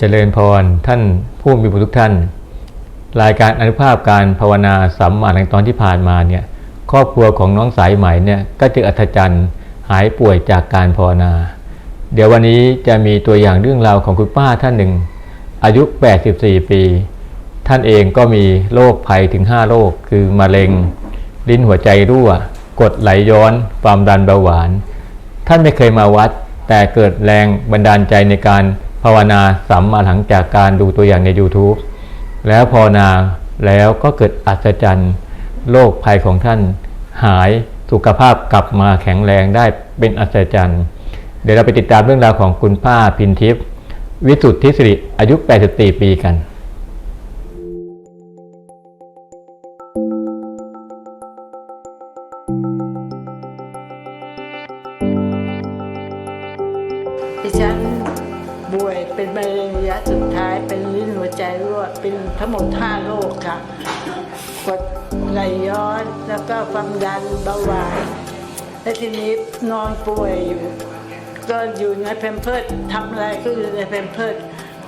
เจริญพรท่านผู้มีบุญทุกท่าน รายการอนุภาพการภาวนาสัมมาในตอนที่ผ่านมาเนี่ยครอบครัวของน้องสายใหม่เนี่ยก็จออัศจรรย์หายป่วยจากการภาวนา เดี๋ยววันนี้จะมีตัวอย่างเรื่องราวของคุณป้าท่านหนึ่ง อายุ 84 ปี ท่านเองก็มีโรคภัยถึง 5 โรคคือมะเร็ง ลิ้นหัวใจรั่ว กดไหลย้อนความดันเบาหวาน ท่านไม่เคยมาวัด แต่เกิดแรงบันดาลใจในการาวนาสัมมาหลังจากการดูตัวอย่างใน YouTube แล้วภาวนาแล้วก็เกิดอัศจรรย์โรคภัยของท่านหายสุขภาพกลับมาแข็งแรงได้เป็นอัศจรรย์เดี๋ยวเราไปติดตามเรื่องราวของคุณป้าพินทิพย์วิสุทธิสิริอายุ 84 ปีกัน และทีนี้นอนป่วยอยู่ ก็อยู่ในแพมเพิร์ดทำอะไรก็อยู่ในแพมเพิร์ด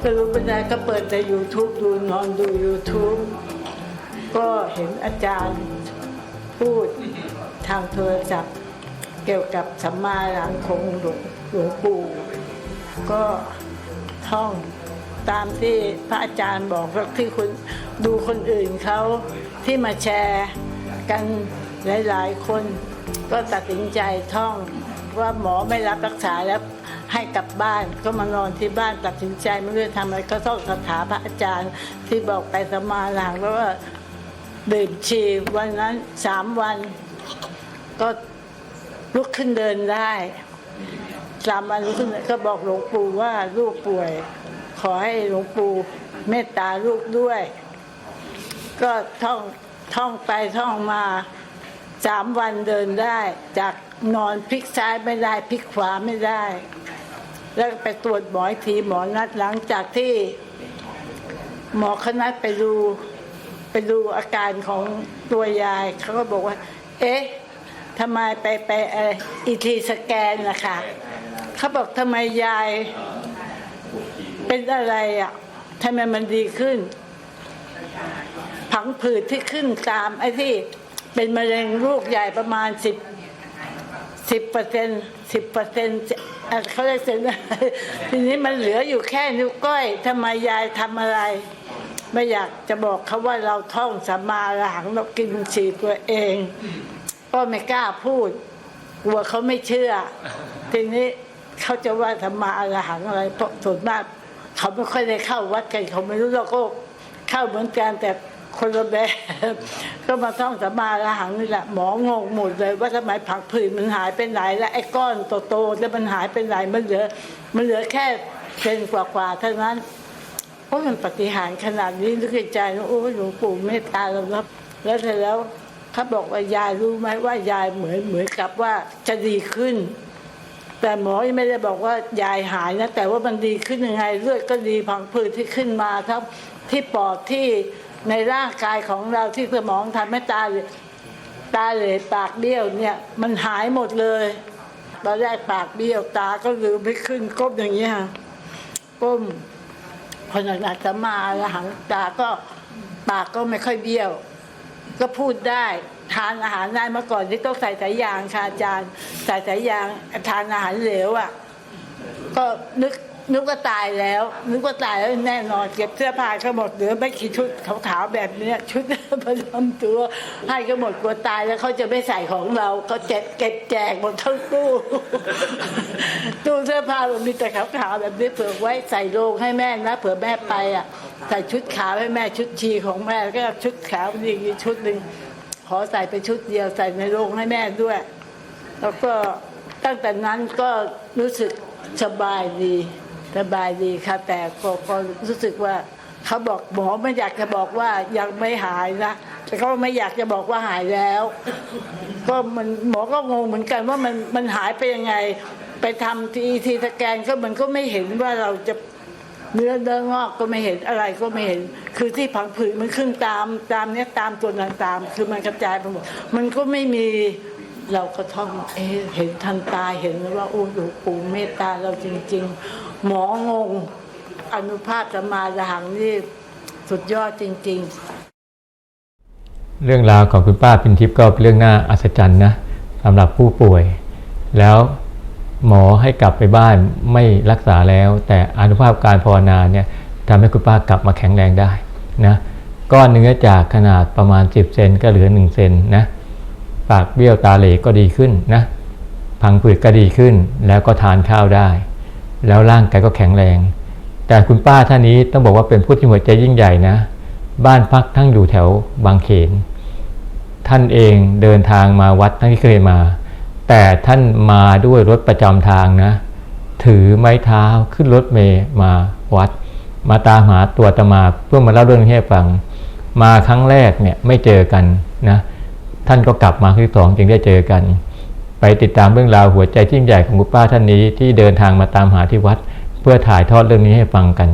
ก็รู้ไม่ได้ก็เปิดแต่ YouTube ดูนอนดู YouTube ก็เห็นอาจารย์พูดทางโทรศัพท์ เกี่ยวกับสัมมาหลังของหลวงหลวงปู่ ก็ท่องตามที่พระอาจารย์บอกแล้วที่คุณดูคนอื่นเขาที่มาแชร์กันหลาย ๆ คน ก็ตัดสินใจท่องว่าหมอไม่รับรักษาแล้วให้กลับบ้านก็มานอนที่บ้านตัดสินใจไม่รู้จะทำอะไรก็ท่องคาถาพระอาจารย์ที่บอกไปสมมาหลังแล้วว่าดื่มชีวันนั้นสามวัน ก็ลุกขึ้นเดินได้สามวันลุกขึ้นก็บอกหลวงปู่ว่าลูกป่วย ขอให้หลวงปู่เมตตาลูกด้วย ก็ท่องท่องไปท่องมา สามวันเดินได้ จากนอนพลิกซ้ายไม่ได้พลิกขวาไม่ได้ แล้วไปตรวจหมออีกทีหมอนัดหลังจากที่ หมอเขานัดไปดูไปดูอาการของตัวยายเขาก็บอกว่า เอ๊ะทำไมไปไปเอ่ออีทีสแกนนะคะเขาบอกทำไมยายเป็นอะไรอะทำไมมันดีขึ้น ผังผืดที่ขึ้นตามไอ้ที่ เป็นมะเร็งลูกใหญ่ประมาณสิบสิบเปอร์เซ็นสิบเปอร์เซ็นเขาเรียกเซ็นทีนี้มันเหลืออยู่แค่นิ้วก้อยทำไมยายทำอะไร ไม่อยากจะบอกเขาว่าเราท่องสัมมาอรหังเรากินฉีดตัวเอง ก็ไม่กล้าพูดกลัวเขาไม่เชื่อ ทีนี้เขาจะว่าสัมมาอรหังอะไรเพราะส่วนมากเขาไม่ค่อยได้เข้าวัดกันเขาไม่รู้เราก็เข้าเหมือนกันแต่ คนละแบบก็มาท่องสัมมาอรหังนี่แหละหมองงหมดเลย ว่าทำไมผักผืนมันหายไปไหนแล้วไอ้ก้อนโตๆแล้วมันหายไปไหนมันเหลือ มันเหลือแค่เซนกว่าๆเท่านั้นเพราะมันปฏิหารขนาดนี้นึกในใจว่าโอ้ยหลวงปู่เมตตาเราแล้วแล้วเสร็จแล้วเขาบอกว่ายายรู้ไหมว่ายายเหมือนเหมือนกับว่าจะดีขึ้น แต่หมอยังไม่ได้บอกว่ายายหายนะแต่ว่ามันดีขึ้นยังไงเลือดก็ดีผังผืดที่ขึ้นมาทั้งที่ปอดที่ ในร่างกายของเราที่สมองทำให้ตาตาเหลปากเบี้ยวเนี่ย มันหายหมดเลยตอนแรกปากเบี้ยวตาก็ลืมไม่ขึ้นก้มอย่างเงี้ยก้มพอหนักๆจะมาแล้วหังตาก็ปากก็ไม่ค่อยเบี้ยว ก็พูดได้ทานอาหารได้เมื่อก่อนที่ต้องใส่สายยางค่ะอาจารย์ใส่สายยางทานอาหารเหลวอะ ก็นึก นึกว่าตายแล้ว นึกว่าตายแล้วแน่นอน เก็บเสื้อผ้าก็หมดเหลือไม่กี่ชุดขาวๆแบบเนี้ยชุดประจำตัวให้ก็หมดกลัวตายแล้วเขาจะไม่ใส่ของเราก็เจ็บเก็บแจกหมดทั้งตู้ตู้เสื้อผ้ามันมีแต่ขาวๆแบบนี้เผื่อไว้ใส่โลงให้แม่นะเผื่อแม่ไปอะใส่ชุดขาวให้แม่ชุดชีของแม่ก็ชุดขาวอีกชุดหนึ่งขอใส่ไปชุดเดียวใส่ในโรงให้แม่ด้วย แล้วก็ตั้งแต่นั้นก็รู้สึกสบายดี สบายดีค่ะ แต่ก็ก็รู้สึกว่าเขาบอกหมอไม่อยากจะบอกว่ายังไม่หายนะแต่เขาไม่อยากจะบอกว่าหายแล้ว ก็มันหมอก็งงเหมือนกันว่ามันมันหายไปยังไง ไปทำทีทีสแกนก็มันก็ไม่เห็นว่าเราจะเนื้อเนื้องอกก็ไม่เห็นอะไรก็ไม่เห็น คือที่ผังผืดมันขึ้นตามตามเนี้ยตามตัวต่างๆคือมันกระจายไปหมดมันก็ไม่มี เราก็ท่องเอ๊เห็นทันตาเห็นว่าโอ้หลวงปู่เมตตาเราจริง ๆ หมองง อนุภาพจะมาละหังนี่สุดยอดจริง ๆ เรื่องราวของคุณป้าพินทิพย์ก็เป็นเรื่องน่าอัศจรรย์นะสำหรับผู้ป่วย แล้วหมอให้กลับไปบ้านไม่รักษาแล้ว แต่อนุภาพการภาวนาเนี่ยทำให้คุณป้ากลับมาแข็งแรงได้นะก้อนเนื้อจากขนาดประมาณ 10 เซนก็เหลือ 1 เซนนะ ปากเบี้ยวตาเหลก็ดีขึ้นนะพังผืดก็ดีขึ้น แล้วก็ทานข้าวได้ แล้วร่างกายก็แข็งแรง แต่คุณป้าท่านนี้ต้องบอกว่าเป็นผู้ที่หัวใจยิ่งใหญ่นะ บ้านพักทั้งอยู่แถวบางเขน ท่านเองเดินทางมาวัดทั้งที่เคยมา แต่ท่านมาด้วยรถประจำทางนะ ถือไม้เท้าขึ้นรถเมย์มาวัด มาตามหาตัวตมาเพื่อมาเล่าเรื่องให้ฟัง มาครั้งแรกเนี่ยไม่เจอกันนะ ท่านก็กลับมาครั้งที่สองจึงได้เจอกัน ไปติดตามเรื่องราวหัวใจที่ยิ่งใหญ่ของคุณป้าท่านนี้ที่เดินทางมาตามหาที่วัด เพื่อถ่ายทอดเรื่องนี้ให้ฟังกัน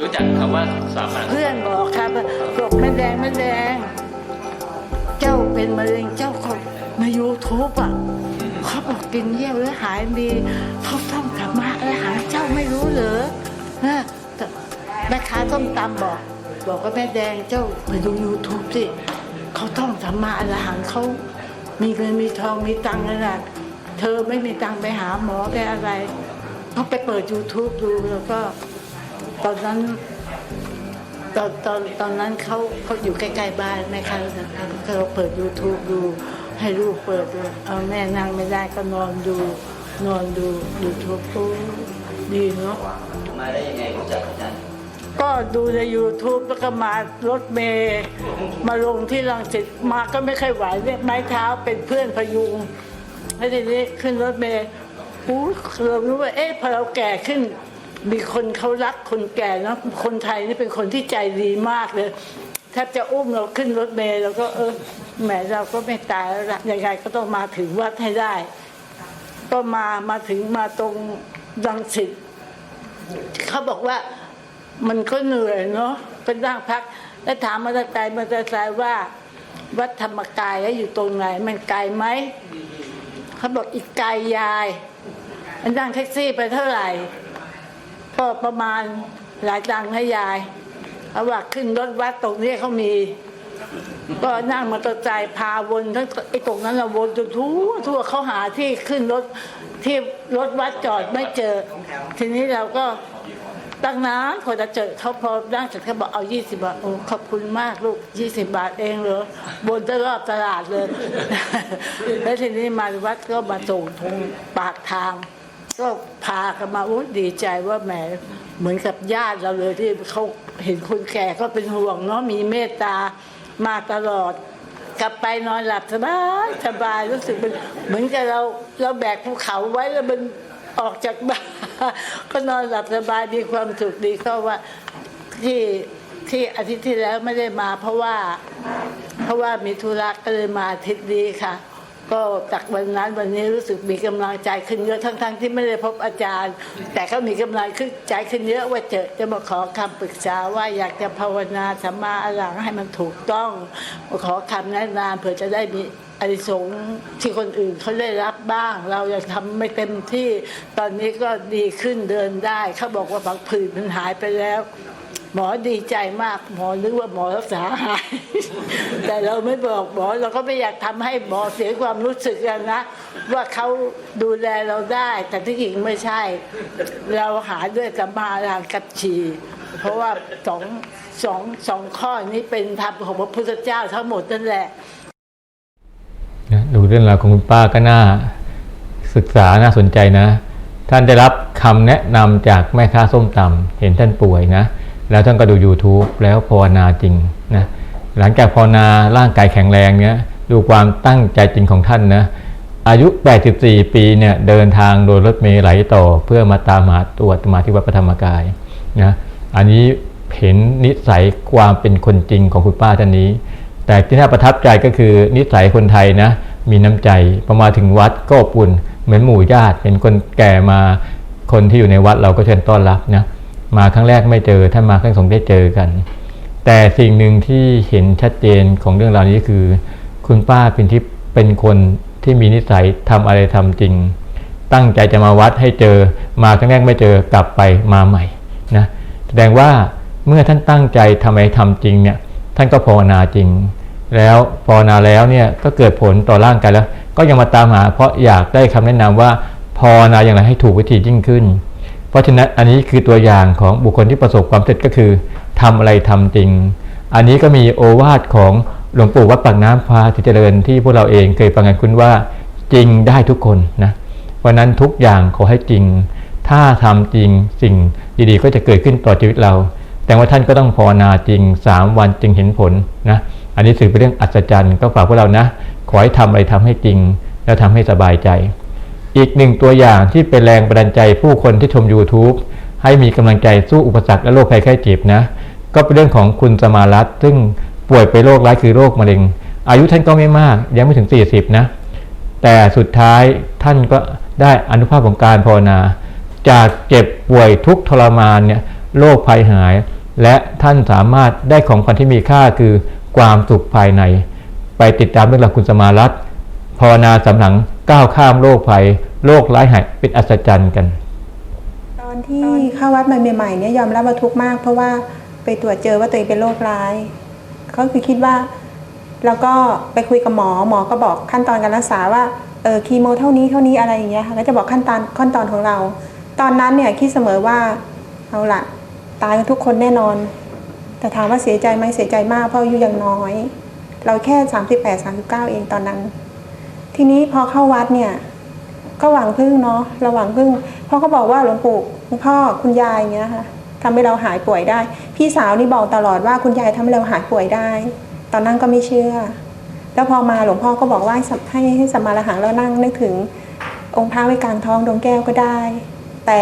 รู้จักคำว่าสามัญเพื่อนบอกครับบอกไม่แดงไม่แดง เจ้าเป็นมะเร็งเจ้าเขามายูทูบอะเขาบอกกินเยี่ยวแล้วหายดีเขาต้องธรรมะแล้วหายเจ้า ไม่รู้เหรอนะแม่ค้าต้มตำบอก บอกว่าแม่แดงเจ้าไปดูยูทูบสิเขาต้องธรรมะอรหันต์เขามีเงินมีทองมีตังค์ขนาดเธอไม่มีตังค์ไปหาหมอไปอะไรเขาไปเปิด YouTube ดูแล้วก็ ตอนนั้นตอนตอนตอนนั้นเขาเขาอยู่ใกล้ๆบ้านแม่ค้าเราเปิด YouTube ดู ให้ลูกเปิดดูเอาแม่นั่งไม่ได้ก็นอนดู นอนดู YouTube ก็ ดีเนาะมาได้ยังไงรู้จักอาจารย์ก็ดูใน YouTube แล้วก็มารถเมย์มาลงที่รังสิตมาก็ไม่เคยไหวเนี่ยไม้เท้าเป็นเพื่อนพยุงแล้วทีนี้ขึ้นรถเมย์อู้เรารู้ว่าเอ๊ะพอเราแก่ขึ้น มีคนเขารักคนแก่เนอะคนไทยนี่เป็นคนที่ใจดีมากเลยแทบจะอุ้มเราขึ้นรถเมย์แล้วก็เออแหมเราก็ไม่ตายแล้วยังไงก็ต้องมาถึงวัดให้ได้ ก็มามาถึงมาตรง รังสิตเขาบอกว่ามันก็เหนื่อยเนาะก็นั่งพัก แล้วถามมอเตอร์ไซค์มอเตอร์ไซค์ว่า วัดธรรมกายแล้วอยู่ตรงไหน มันไกลไหมเขาบอกอีกไกลยายมันนั่งแท็กซี่ไปเท่าไหร่ก็ประมาณหลายตังค์ให้ยายเขาว่าขึ้นรถวัดตรงนี้เขามี ก็นั่งมอเตอร์ไซค์พาวนทั้งไอ้ตรงนั้นเราวนจนทั่วทั่วเขาหาที่ขึ้นรถ ที่รถวัดจอดไม่เจอ ทีนี้เราก็ตั้งน้ำพอจะเจอเขาพอนั่งเสร็จเขาบอกเอา20บาทโอ้ขอบคุณมากลูก20บาทเองเหรอบนตลอดตลาดเลย แล้วทีนี้มาวัดก็มาส่งตรงปากทาง ก็พากันมาโอ้ดีใจว่าแหมเหมือนกับญาติเราเลยที่เขาเห็นคนแก่ก็เป็นห่วงเนาะมีเมตตามาตลอด กลับไปนอนหลับสบายสบายรู้สึกเป็นเหมือนกับเราเราแบกภูเขาไว้แล้วมันออกจากบ้านก็นอนหลับสบายมีความสุขดีเข้าว่าที่ที่อาทิตย์ที่แล้วไม่ได้มา เพราะว่า เพราะว่ามีธุระก็เลยมาอาทิตย์นี้ค่ะ ก็จากวันนั้นวันนี้รู้สึกมีกำลังใจขึ้นเยอะทั้งๆที่ไม่ได้พบอาจารย์ แต่ก็มีกำลังขึ้นใจขึ้นเยอะว่าเจอจะมาขอคำปรึกษาว่าอยากจะภาวนาสัมมาอรังให้มันถูกต้องมาขอคำแนะนำเผื่อจะได้มีอานิสงที่คนอื่นเขาได้รับบ้าง เรายังทำไม่เต็มที่ตอนนี้ก็ดีขึ้นเดินได้เขาบอกว่าผักผืดมันหายไปแล้ว หมอดีใจมาก หมอนึกว่าหมอรักษาหาย แต่เราไม่บอกหมอเราก็ไม่อยากทำให้หมอเสียความรู้สึกกันนะ ว่าเขาดูแลเราได้ แต่ที่จริงไม่ใช่ เราหาด้วยสัมมาอรหังกัจฉีเพราะว่าสองสองสองข้อนี้เป็นธรรมของพระพุทธเจ้าทั้งหมดนั่นแหละนะดูเรื่องราวของคุณป้าก็น่าศึกษาน่าสนใจนะ ท่านได้รับคำแนะนำจากแม่ค้าส้มตำเห็นท่านป่วยนะ แล้วท่านก็ดู YouTube แล้วภาวนาจริงนะหลังจากภาวนาร่างกายแข็งแรงเนี้ยดูความตั้งใจจริงของท่านนะอายุ 84 ปีเนี่ยเดินทางโดยรถเมล์ไหลต่อเพื่อมาตามหาตัวตมาที่วัดพระธรรมกายนะอันนี้เห็นนิสัยความเป็นคนจริงของคุณป้าท่านนี้ แต่ที่น่าประทับใจก็คือนิสัยคนไทยนะมีน้ำใจพอมาถึงวัดก็อบอุ่นเหมือนหมู่ญาติเห็นคนแก่มาคนที่อยู่ในวัดเราก็เชิญต้อนรับนะ มาครั้งแรกไม่เจอ ถ้ามาครั้งสองได้เจอกัน แต่สิ่งหนึ่งที่เห็นชัดเจนของเรื่องราวนี้คือ คุณป้าเป็นทิพย์เป็นคนที่มีนิสัยทำอะไรทำจริง ตั้งใจจะมาวัดให้เจอ มาครั้งแรกไม่เจอกลับไปมาใหม่นะแสดงว่าเมื่อท่านตั้งใจทำอะไรทำจริงเนี่ยท่านก็ภาวนาจริง แล้วภาวนาแล้วเนี่ยก็เกิดผลต่อร่างกายแล้ว ก็ยังมาตามหาเพราะอยากได้คำแนะนำว่าภาวนาอย่างไรให้ถูกวิธียิ่งขึ้น เพราะฉะนั้นอันนี้คือตัวอย่างของบุคคลที่ประสบความสำเร็จก็คือทำอะไรทำจริง อันนี้ก็มีโอวาทของหลวงปู่วัดปากน้ำพาทิเจริญที่พวกเราเองเคยฟังกันคุณว่าจริงได้ทุกคนนะเพราะนั้นทุกอย่างขอให้จริง ถ้าทำจริงสิ่งดีๆ ก็จะเกิดขึ้นต่อชีวิตเรา แต่ว่าท่านก็ต้องภาวนาจริง 3 วันจึงเห็นผลนะอันนี้ถือเป็นเรื่องอัศจรรย์ก็ฝากพวกเรานะ ขอให้ทำอะไรทำให้จริง แล้วทำให้สบายใจ อีกหนึ่งตัวอย่างที่เป็นแรงบันดาลใจผู้คนที่ชม YouTube ให้มีกำลังใจสู้อุปสรรคและโรคภัยไข้เจ็บนะ ก็เป็นเรื่องของคุณสมารัตซึ่งป่วยเป็นโรคร้ายคือโรคมะเร็ง อายุท่านก็ไม่มาก ยังไม่ถึง 40 นะ แต่สุดท้ายท่านก็ได้อนุภาพของการภาวนา จากเจ็บป่วยทุกทรมานเนี่ยโรคภัยหาย และท่านสามารถได้ของขวัญที่มีค่าคือความสุขภายใน ไปติดตามเรื่องราวคุณสมารัตภาวนาสำหลัง ก้าวข้ามโรคภัยโรคร้ายหายเป็นอัศจรรย์กัน ตอนที่เข้าวัดใหม่ๆเนี่ยยอมรับว่าทุกข์มาก เพราะว่าไปตรวจเจอว่าตัวเองเป็นโรคร้ายก็คือคิดว่าแล้วก็ไปคุยกับหมอหมอก็บอกขั้นตอนการรักษาว่าเออคีโมเท่านี้เท่านี้อะไรอย่างเงี้ยค่ะก็จะบอกขั้นตอนขั้นตอนของเรา ตอนนั้นเนี่ยคิดเสมอว่าเอาละตายกันทุกคนแน่นอน แต่ถามว่าเสียใจไหมเสียใจมากเพราะอายุยังน้อย เราแค่ 38 39 เองตอนนั้น ทีนี้พอเข้าวัดเนี่ยก็หวังพึ่งเนาะเราหวังพึ่งพราะเขาบอกว่าหลวงปู่หลวงพ่อคุณยายอย่างเงี้ยค่ะทำให้เราหายป่วยได้ พี่สาวนี่บอกตลอดว่าคุณยายทำให้เราหายป่วยได้ ตอนนั้นก็ไม่เชื่อ แล้วพอมาหลวงพ่อก็บอกว่าให้ให้ให้สมาละหังแล้วนั่งนึกถึง องค์พระไว้กลางท้องดวงแก้วก็ได้ แต่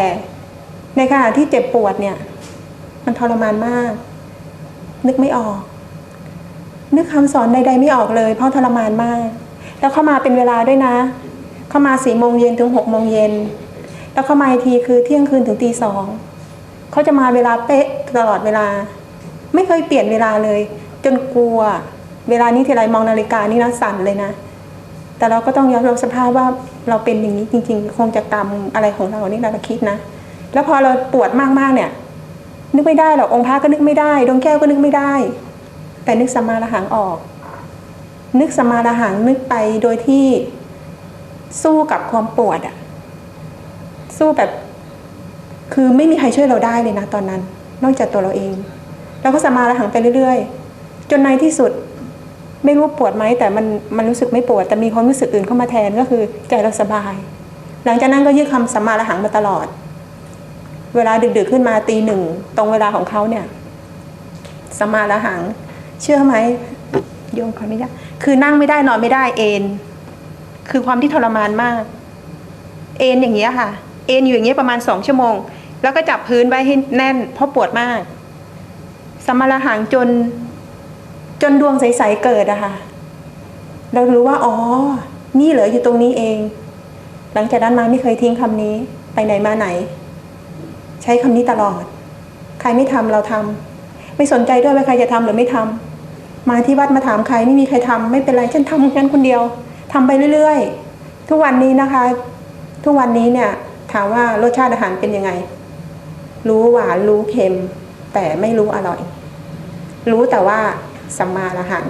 ในขณะที่เจ็บปวดเนี่ย มันทรมานมาก นึกไม่ออก นึกคำสอนใดๆไม่ออกเลย เพราะทรมานมาก แล้วเข้ามาเป็นเวลาด้วยนะ เข้ามาสี่โมงเย็นถึงหกโมงเย็นแล้วเข้ามาทีคือเที่ยงคืนถึงตีสองเขาจะมาเวลาเป๊ะตลอดเวลา ไม่เคยเปลี่ยนเวลาเลย จนกลัว เวลานี้ทีไรมองนาฬิกานี่นะสั่นเลยนะ แต่เราก็ต้องยอมรับสภาพว่าเราเป็นอย่างนี้จริง ๆ คงจะกรรมอะไรของเรานี่เราคิดนะ แล้วพอเราปวดมากๆเนี่ย นึกไม่ได้หรอกองค์พระก็นึกไม่ได้ดวงแก้วก็นึกไม่ได้ แต่นึกสัมมาละหังออก นึกสมาละหังนึกไปโดยที่สู้กับความปวดอะสู้แบบ คือไม่มีใครช่วยเราได้เลยนะตอนนั้น นอกจากตัวเราเองเราก็สมาละหังไปเรื่อยๆ จนในที่สุดไม่รู้ปวดไหมแต่มันมันรู้สึกไม่ปวด แต่มีความรู้สึกอื่นเข้ามาแทนก็คือใจเราสบาย หลังจากนั้นก็ยึดคำสมาละหังมาตลอด เวลาดึกๆขึ้นมาตีหนึ่งตรงเวลาของเขาเนี่ย สมาละหัง เชื่อไหมโยมขออนุญาต คือนั่งไม่ได้นอนไม่ได้เอนคือความที่ทรมานมาก เอนอย่างเงี้ยค่ะ เอนอยู่อย่างเงี้ยประมาณสองชั่วโมง แล้วก็จับพื้นไว้ให้แน่น เพราะปวดมาก สมมาหังจน จนดวงใสๆเกิดอะค่ะ เรารู้ว่า อ๋อ นี่เหลืออยู่ตรงนี้เอง หลังจากนั้นมาไม่เคยทิ้งคำนี้ ไปไหนมาไหน ใช้คำนี้ตลอด ใครไม่ทำเราทำไม่สนใจด้วยว่าใครจะทำหรือไม่ทำ มาที่วัดมาถามใครไม่มีใครทำไม่เป็นไรฉันทำกันคนเดียวทำไปเรื่อยๆ ทุกวันนี้นะคะ ทุกวันนี้เนี่ยถามว่ารสชาติอาหารเป็นยังไง รู้หวานรู้เค็ม แต่ไม่รู้อร่อย รู้แต่ว่าสัมมาละหัง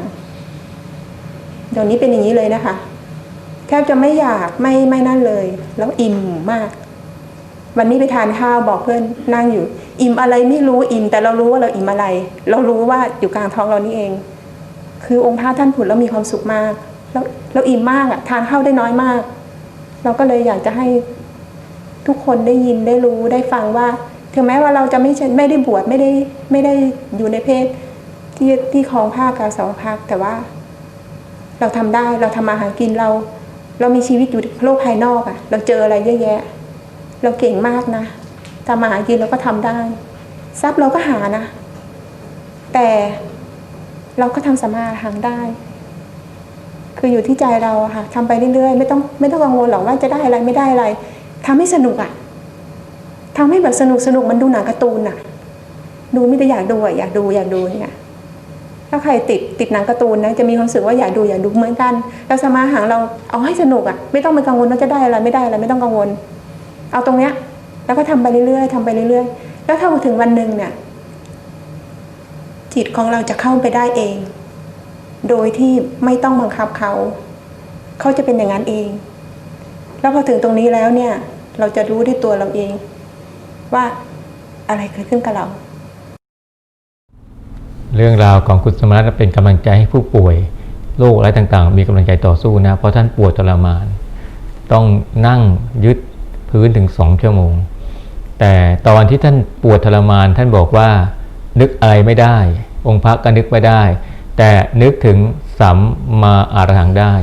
เดี๋ยวนี้เป็นอย่างนี้เลยนะคะ แทบจะไม่อยากไม่ไม่นั่นเลย แล้วอิ่มมาก วันนี้ไปทานข้าวบอกเพื่อนนั่งอยู่ อิ่มอะไรไม่รู้อิ่มแต่เรารู้ว่าเราอิ่มอะไร เรารู้ว่าอยู่กลางท้องเรานี่เอง คือองค์พระท่านผุดแล้วมีความสุขมาก แล้วเราอิ่มมากอะทานข้าวได้น้อยมาก เราก็เลยอยากจะให้ทุกคนได้ยินได้รู้ได้ฟังว่าถึงแม้ว่าเราจะไม่ใช่ไม่ได้บวชไม่ได้ไม่ได้อยู่ในเพศ ที่ที่คลองผ้ากาสาวพักแต่ว่า เราทำได้เราทำมาหากินเรา เรามีชีวิตอยู่โลกภายนอกอะ่ะ เราเจออะไรเยอะแยะ เราเก่งมากนะทำมาหากินเราก็ทำได้ ทรัพย์เราก็หานะ แต่ เราก็ทำสมาหางได้ คืออยู่ที่ใจเราค่ะทำไปเรื่อยๆ ไม่ต้องไม่ต้องกังวลหรอกว่าจะได้อะไรไม่ได้อะไรทำให้สนุกอะทำให้แบบสนุกสนุกมันดูหนังการ์ตูนอะดูไม่ได้อยากดูอะอยากดูอยากดูเนี่ยถ้าใครติดติดหนังการ์ตูนนะจะมีความรู้สึกว่าอยากดูอยากดูเหมือนกันแล้วสมาหาเราเอาให้สนุกอะ่ะ ไม่ต้องไปกังวลว่าจะได้อะไรไม่ได้อะไรไม่ต้องกังวล เอาตรงเนี้ย แล้วก็ทำไปเรื่อยๆทำไปเรื่อยๆ แล้วถ้าถึงวันหนึ่งเนี่ย จิตของเราจะเข้าไปได้เอง โดยที่ไม่ต้องบังคับเขา เขาจะเป็นอย่างนั้นเอง แล้วพอถึงตรงนี้แล้วเนี่ย เราจะรู้ด้วยตัวเราเอง ว่าอะไรเกิดขึ้นกับเรา เรื่องราวของคุณสมรัตเป็นกำลังใจให้ผู้ป่วยโรคอะไรต่างๆ มีกำลังใจต่อสู้นะ เพราะท่านปวดทรมาน ต้องนั่งยึดพื้นถึงสองชั่วโมง แต่ตอนที่ท่านปวดทรมานท่านบอกว่า นึกอะไรไม่ได้ องค์พระก็นึกไม่ได้ แต่นึกถึงสัมมาอารหังได้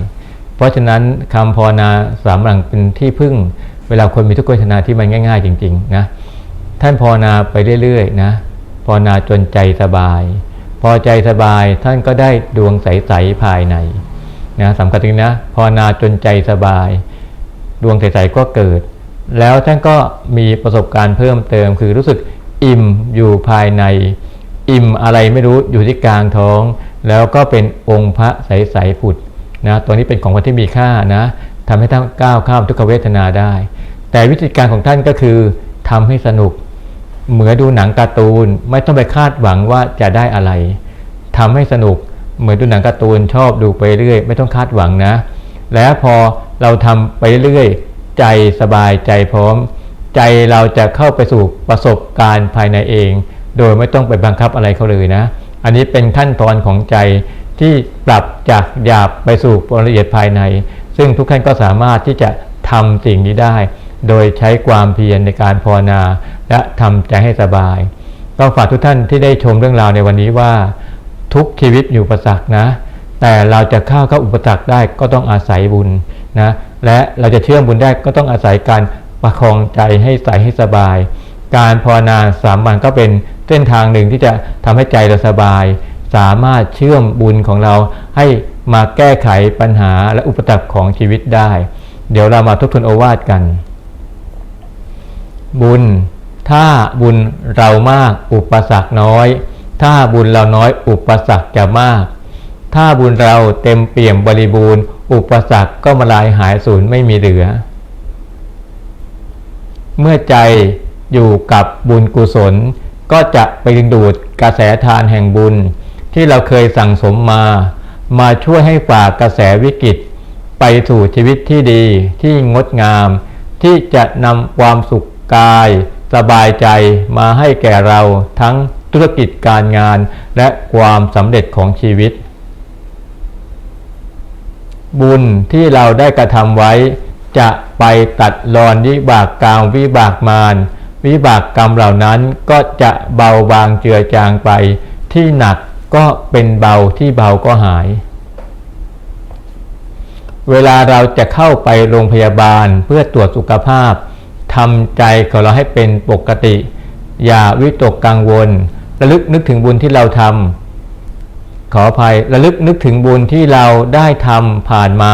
เพราะฉะนั้นคำภาวนาสามหลังเป็นที่พึ่ง เวลาคนมีทุกขเวทนาที่มันง่าย ๆ จริงๆนะท่านภาวนาไปเรื่อยๆนะภาวนาจนใจสบาย พอใจสบายท่านก็ได้ดวงใสๆภายในนะสำคัญตรงนี้นะภาวนาจนใจสบาย ดวงใสๆก็เกิด แล้วท่านก็มีประสบการณ์เพิ่มเติมคือรู้สึก อิ่มอยู่ภายใน อิ่มอะไรไม่รู้อยู่ที่กลางท้อง แล้วก็เป็นองค์พระใสๆผุดนะตัวนี้เป็นของคนที่มีค่านะทำให้ท่านก้าวข้ามทุกขเวทนาได้ แต่วิธีการของท่านก็คือทำให้สนุก เหมือนดูหนังการ์ตูนไม่ต้องไปคาดหวังว่าจะได้อะไรทำให้สนุกเหมือนดูหนังการ์ตูนชอบดูไปเรื่อย ไม่ต้องคาดหวังนะ แล้วพอเราทำไปเรื่อยใจสบายใจพร้อม ใจเราจะเข้าไปสู่ประสบการณ์ภายในเอง โดยไม่ต้องไปบังคับอะไรเขาเลยนะ อันนี้เป็นขั้นตอนของใจที่ปรับจากหยาบไปสู่ละเอียดภายใน ซึ่งทุกท่านก็สามารถที่จะทำสิ่งนี้ได้ โดยใช้ความเพียรในการภาวนา และทำใจให้สบายก็ฝากทุกท่านที่ได้ชมเรื่องราวในวันนี้ว่า ทุกชีวิตอยู่อุปสรรคนะ แต่เราจะเข้าเข้าอุปสรรคได้ก็ต้องอาศัยบุญนะและเราจะเชื่อมบุญได้ก็ต้องอาศัยการ ประคองใจให้ใสให้สบาย การภาวนาสามวันก็เป็นเส้นทางหนึ่งที่จะทำให้ใจเราสบาย สามารถเชื่อมบุญของเราให้มาแก้ไขปัญหาและอุปสรรคของชีวิตได้ เดี๋ยวเรามาทบทวนโอวาทกัน บุญ ถ้าบุญเรามากอุปสรรคน้อย ถ้าบุญเราน้อยอุปสรรคจะมาก ถ้าบุญเราเต็มเปี่ยมบริบูรณ์ อุปสรรคก็มาลายหายสูญไม่มีเหลือ เมื่อใจอยู่กับบุญกุศล ก็จะไปดึงดูดกระแสทานแห่งบุญ ที่เราเคยสั่งสมมา มาช่วยให้ฝ่ากกระแสวิกฤต ไปสู่ชีวิตที่ดีที่งดงาม ที่จะนำความสุขกาย สบายใจมาให้แก่เราทั้งธุรกิจการงานและความสำเร็จของชีวิต บุญที่เราได้กระทำไว้ จะไปตัดรอนวิบากกรรมวิบากมารวิบากกรรมเหล่านั้นก็จะเบาบางเจือจางไป ที่หนักก็เป็นเบาที่เบาก็หาย เวลาเราจะเข้าไปโรงพยาบาลเพื่อตรวจสุขภาพทำใจของเราให้เป็นปกติ อย่าวิตกกังวล ระลึกนึกถึงบุญที่เราทำขออภัยระลึกนึกถึงบุญที่เราได้ทำผ่านมา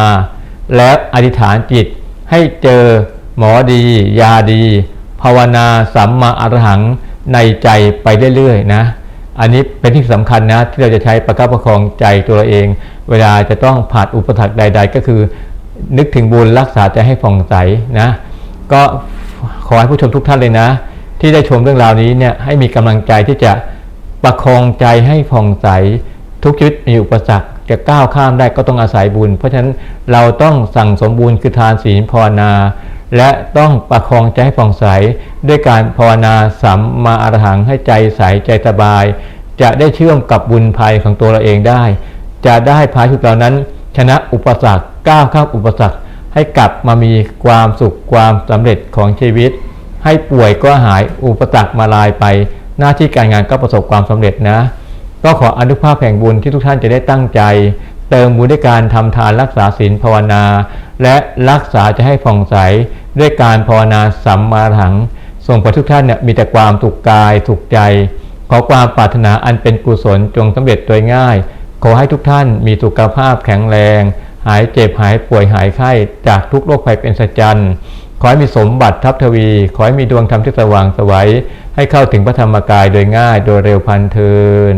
แล้วอธิษฐานจิต ให้เจอหมอดี ยาดี ภาวนาสัมมาอรหังในใจไปเรื่อยๆนะ อันนี้เป็นที่สำคัญนะที่เราจะใช้ประคับประคองใจตัวเราเอง เวลาจะต้องผ่านอุปสรรคใด ๆ ก็คือ นึกถึงบุญรักษาใจให้ผ่องใสนะ ก็ขอให้ผู้ชมทุกท่านเลยนะ ที่ได้ชมเรื่องราวนี้เนี่ยให้มีกำลังใจที่จะประคองใจให้ผ่องใสทุกชีวิตมีอุปสรรค จะก้าวข้ามได้ก็ต้องอาศัยบุญ เพราะฉะนั้นเราต้องสั่งสมบูรณ์คือทานศีลภาวนา และต้องประคองใจให้ผ่องใสด้วยการภาวนาสัมมาอรหังให้ใจใสใจสบาย จะได้เชื่อมกับบุญภัยของตัวเราเองได้ จะได้พาชีวิตเรานั้น ชนะอุปสรรคก้าวข้ามอุปสรรคให้กลับมามีความสุขความสำเร็จของชีวิต ให้ป่วยก็หายอุปสรรคมาลายไป หน้าที่การงานก็ประสบความสำเร็จนะ ก็ขออนุภาพแห่งบุญที่ทุกท่านจะได้ตั้งใจ เติมบุญด้วยการทำทานรักษาศีลภาวนา และรักษาจะให้ผ่องใสด้วยการภาวนาสัมมาอรหังส่งผลทุกท่านเนี่ยมีแต่ความถูกกายถูกใจ ขอความปรารถนาอันเป็นกุศลจงสำเร็จโดยง่าย ขอให้ทุกท่านมีสุขภาพแข็งแรง หายเจ็บหายป่วยหายไข้จากทุกโรคภัยเป็นสัจจันขอให้มีสมบัติทับทวี ขอให้มีดวงธรรมที่สว่างสวัยให้เข้าถึงพระธรรมกายโดยง่ายโดยเร็วพันเทิน